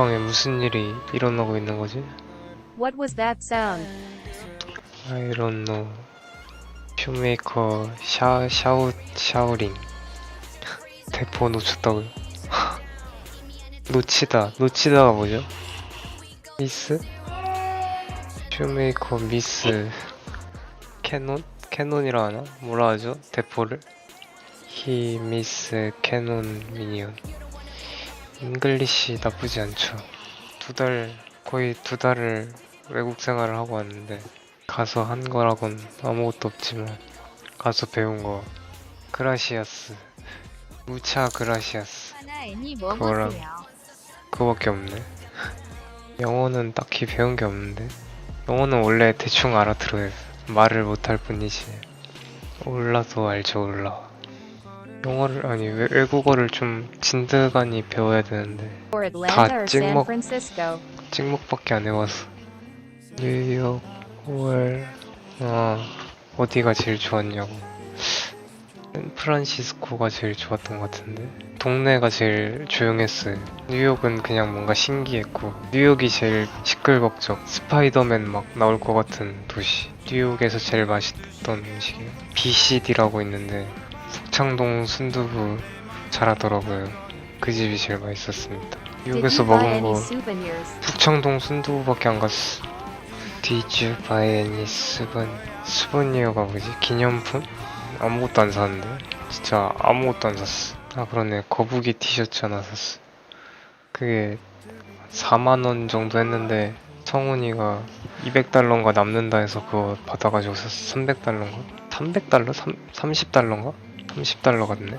방에 무슨 일이 일어나고 있는 거지? What was that sound? I don't know. 퓨메이커 샤 샤우 샤우링 대포 놓쳤다고요? 놓치다 놓치다가 뭐죠? 미스? 퓨메이커 미스 캐논? 캐논이라 하나? 뭐라 하죠? 대포를? 히 미스 캐논 미니언 잉글리시 나쁘지 않죠. 두 달 거의 두 달을 외국 생활을 하고 왔는데 가서 한 거라곤 아무것도 없지만 가서 배운 거. 그라시아스. 무차 그라시아스. 그거랑. 그거밖에 없네. 영어는 딱히 배운 게 없는데 영어는 원래 대충 알아들어요. 말을 못할 뿐이지. 올라도 알죠 올라 영어를 아니 외, 외국어를 좀 진드간이 배워야 되는데. San 찍먹. 찍먹밖에 안 해봐서 뉴욕 월 아, 어디가 제일 좋았냐고. 샌프란시스코가 제일 좋았던 것 같은데. 동네가 제일 조용했어요. 뉴욕은 그냥 뭔가 신기했고. 뉴욕이 제일 시끌벅적 스파이더맨 막 나올 것 같은 도시. 뉴욕에서 제일 맛있던 음식이에요. BCD라고 있는데 북창동 순두부 잘하더라고요 그 집이 제일 맛있었습니다 buy 먹은 거? 북창동 순두부밖에 안 갔어. Did you buy any 수분 수분이어가 뭐지? 기념품? 아무것도 안 샀는데. 진짜 아무것도 안 샀어. 아 그러네. 거북이 티셔츠 하나 샀어. 그게 4만 원 정도 했는데 성훈이가 200달러인가 남는다 해서 그거 받아가지고 샀어. 300달러인가? 300달러? 3, 30달러인가? 30달러 같네.